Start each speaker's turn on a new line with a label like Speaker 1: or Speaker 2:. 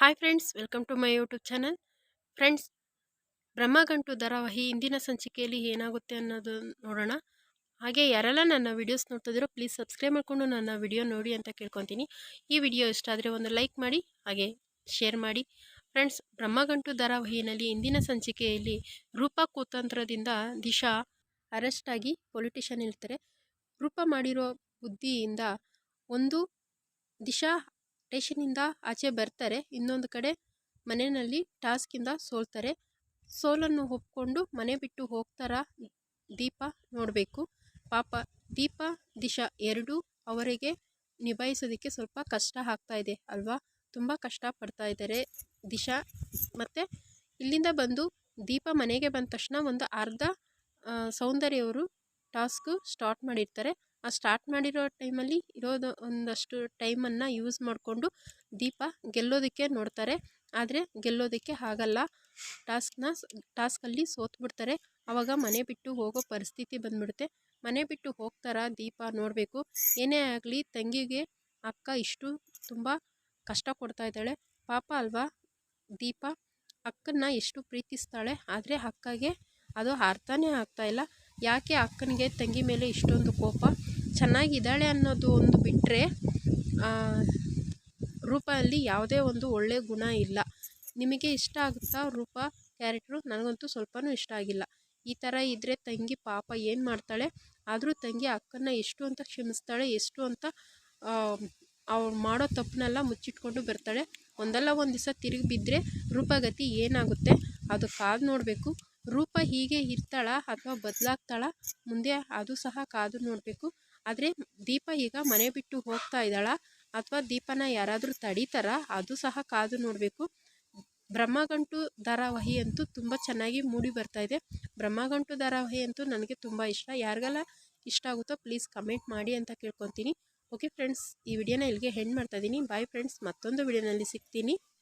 Speaker 1: Hi friends welcome to my YouTube channel friends Brahmagantu ಧಾರಾವಾಹಿ ಇಂದಿನ ಸಂಚಿಕೆಯಲ್ಲಿ ಏನಾಗುತ್ತೆ ಅನ್ನೋದು ನೋಡೋಣ ಹಾಗೆ ಯಾರೆಲ್ಲ ನನ್ನ ವಿಡಿಯೋಸ್ ನೋಡ್ತಿದ್ದೀರೋ ಪ್ಲೀಸ್ ಸಬ್ಸ್ಕ್ರೈಬ್ ಮಾಡಿಕೊಂಡು ನನ್ನ ವಿಡಿಯೋ ನೋಡಿ ಅಂತ ಕೇಳ್ಕೊತೀನಿ. ಈ ವಿಡಿಯೋ ಇಷ್ಟ ಆದರೆ ಒಂದು ಲೈಕ್ ಮಾಡಿ, ಹಾಗೆ ಶೇರ್ ಮಾಡಿ. ಫ್ರೆಂಡ್ಸ್ ಬ್ರಹ್ಮಗಂಟು ಧಾರಾವಾಹಿಯಲ್ಲಿ ಇಂದಿನ ಸಂಚಿಕೆಯಲ್ಲಿ ರೂಪಾ ಕುತಂತ್ರದಿಂದ ದಿಶಾ ಅರೆಸ್ಟ್ ಆಗಿ ಪೊಲಿಟಿಷಿಯನ್ ಇರ್ತಾರೆ ರೂಪ ಮಾಡಿರೋ ಬುದ್ಧಿಯಿಂದ ಒಂದು ದಿಶಾ ಸ್ಟೇಷನಿಂದ ಆಚೆ ಬರ್ತಾರೆ. ಇನ್ನೊಂದು ಕಡೆ ಮನೆಯಲ್ಲಿ ಟಾಸ್ಕಿಂದ ಸೋಲ್ತಾರೆ. ಸೋಲನ್ನು ಒಪ್ಕೊಂಡು ಮನೆ ಬಿಟ್ಟು ಹೋಗ್ತಾರ ದೀಪ ನೋಡಬೇಕು. ಪಾಪ ದೀಪ ದಿಶಾ ಎರಡೂ ಅವರಿಗೆ ನಿಭಾಯಿಸೋದಕ್ಕೆ ಸ್ವಲ್ಪ ಕಷ್ಟ ಆಗ್ತಾ ಇದೆ ಅಲ್ವಾ? ತುಂಬ ಕಷ್ಟ ಪಡ್ತಾ ಇದ್ದಾರೆ ದಿಶಾ ಮತ್ತು ಇಲ್ಲಿಂದ ಬಂದು ದೀಪ ಮನೆಗೆ ಬಂದ ತಕ್ಷಣ ಒಂದು ಅರ್ಧ ಸೌಂದರ್ಯವರು ಟಾಸ್ಕು ಸ್ಟಾರ್ಟ್ ಮಾಡಿರ್ತಾರೆ. ಆ ಸ್ಟಾರ್ಟ್ ಮಾಡಿರೋ ಟೈಮಲ್ಲಿ ಇರೋದು ಒಂದಷ್ಟು ಟೈಮನ್ನು ಯೂಸ್ ಮಾಡಿಕೊಂಡು ದೀಪ ಗೆಲ್ಲೋದಕ್ಕೆ ನೋಡ್ತಾರೆ. ಆದರೆ ಗೆಲ್ಲೋದಕ್ಕೆ ಆಗಲ್ಲ. ಟಾಸ್ಕ್ನ ಟಾಸ್ಕಲ್ಲಿ ಸೋತ್ಬಿಡ್ತಾರೆ. ಆವಾಗ ಮನೆ ಬಿಟ್ಟು ಹೋಗೋ ಪರಿಸ್ಥಿತಿ ಬಂದ್ಬಿಡುತ್ತೆ. ಮನೆ ಬಿಟ್ಟು ಹೋಗ್ತಾರ ದೀಪ ನೋಡಬೇಕು. ಏನೇ ಆಗಲಿ ತಂಗಿಗೆ ಅಕ್ಕ ಇಷ್ಟು ತುಂಬ ಕಷ್ಟ ಕೊಡ್ತಾ ಇದ್ದಾಳೆ. ಪಾಪ ಅಲ್ವಾ? ದೀಪ ಅಕ್ಕನ್ನ ಎಷ್ಟು ಪ್ರೀತಿಸ್ತಾಳೆ. ಆದರೆ ಅಕ್ಕಗೆ ಅದು ಅರ್ಥನೇ ಆಗ್ತಾಯಿಲ್ಲ ಯಾಕೆ ಅಕ್ಕನಿಗೆ ತಂಗಿ ಮೇಲೆ ಇಷ್ಟೊಂದು ಕೋಪ? ಚೆನ್ನಾಗಿದ್ದಾಳೆ ಅನ್ನೋದು ಒಂದು ಬಿಟ್ಟರೆ ರೂಪದಲ್ಲಿ ಯಾವುದೇ ಒಂದು ಒಳ್ಳೆ ಗುಣ ಇಲ್ಲ. ನಿಮಗೆ ಇಷ್ಟ ಆಗುತ್ತಾ? ರೂಪ, ಕ್ಯಾರೆಕ್ಟ್ರು ನನಗಂತೂ ಸ್ವಲ್ಪನೂ ಇಷ್ಟ ಆಗಿಲ್ಲ. ಈ ಥರ ಇದ್ದರೆ ತಂಗಿ ಪಾಪ ಏನು ಮಾಡ್ತಾಳೆ? ಆದರೂ ತಂಗಿ ಅಕ್ಕನ ಎಷ್ಟು ಅಂತ ಕ್ಷಮಿಸ್ತಾಳೆ, ಎಷ್ಟು ಅಂತ ಅವ್ರು ಮಾಡೋ ತಪ್ಪನ್ನೆಲ್ಲ ಮುಚ್ಚಿಟ್ಕೊಂಡು ಬರ್ತಾಳೆ. ಒಂದಲ್ಲ ಒಂದು ದಿವಸ ತಿರುಗಿ ಬಿದ್ದರೆ ರೂಪಗತಿ ಏನಾಗುತ್ತೆ? ಅದು ಕಾದು ನೋಡಬೇಕು. ರೂಪ ಹೀಗೆ ಇರ್ತಾಳ ಅಥವಾ ಬದಲಾಗ್ತಾಳ ಮುಂದೆ ಅದು ಸಹ ಕಾದು ನೋಡಬೇಕು. ಆದರೆ ದೀಪ ಈಗ ಮನೆ ಬಿಟ್ಟು ಹೋಗ್ತಾ ಇದ್ದಾಳ ಅಥವಾ ದೀಪನ ಯಾರಾದರೂ ತಡೀತಾರ ಅದು ಸಹ ಕಾದು ನೋಡಬೇಕು. ಬ್ರಹ್ಮಗಂಟು ಧಾರಾವಾಹಿ ಅಂತೂ ತುಂಬ ಚೆನ್ನಾಗಿ ಮೂಡಿ ಬರ್ತಾ ಇದೆ. ಬ್ರಹ್ಮಗಂಟು ಧಾರಾವಾಹಿ ಅಂತೂ ನನಗೆ ತುಂಬ ಇಷ್ಟ. ಯಾರಿಗೆಲ್ಲ ಇಷ್ಟ ಆಗುತ್ತೋ ಪ್ಲೀಸ್ ಕಮೆಂಟ್ ಮಾಡಿ ಅಂತ ಕೇಳ್ಕೊತೀನಿ. ಓಕೆ ಫ್ರೆಂಡ್ಸ್ ಈ ವಿಡಿಯೋನ ಇಲ್ಲಿಗೆ ಹೆಣ್ಣು ಮಾಡ್ತಾ ಇದ್ದೀನಿ. ಬಾಯ್ ಫ್ರೆಂಡ್ಸ್ ಮತ್ತೊಂದು ವಿಡಿಯೋನಲ್ಲಿ ಸಿಗ್ತೀನಿ.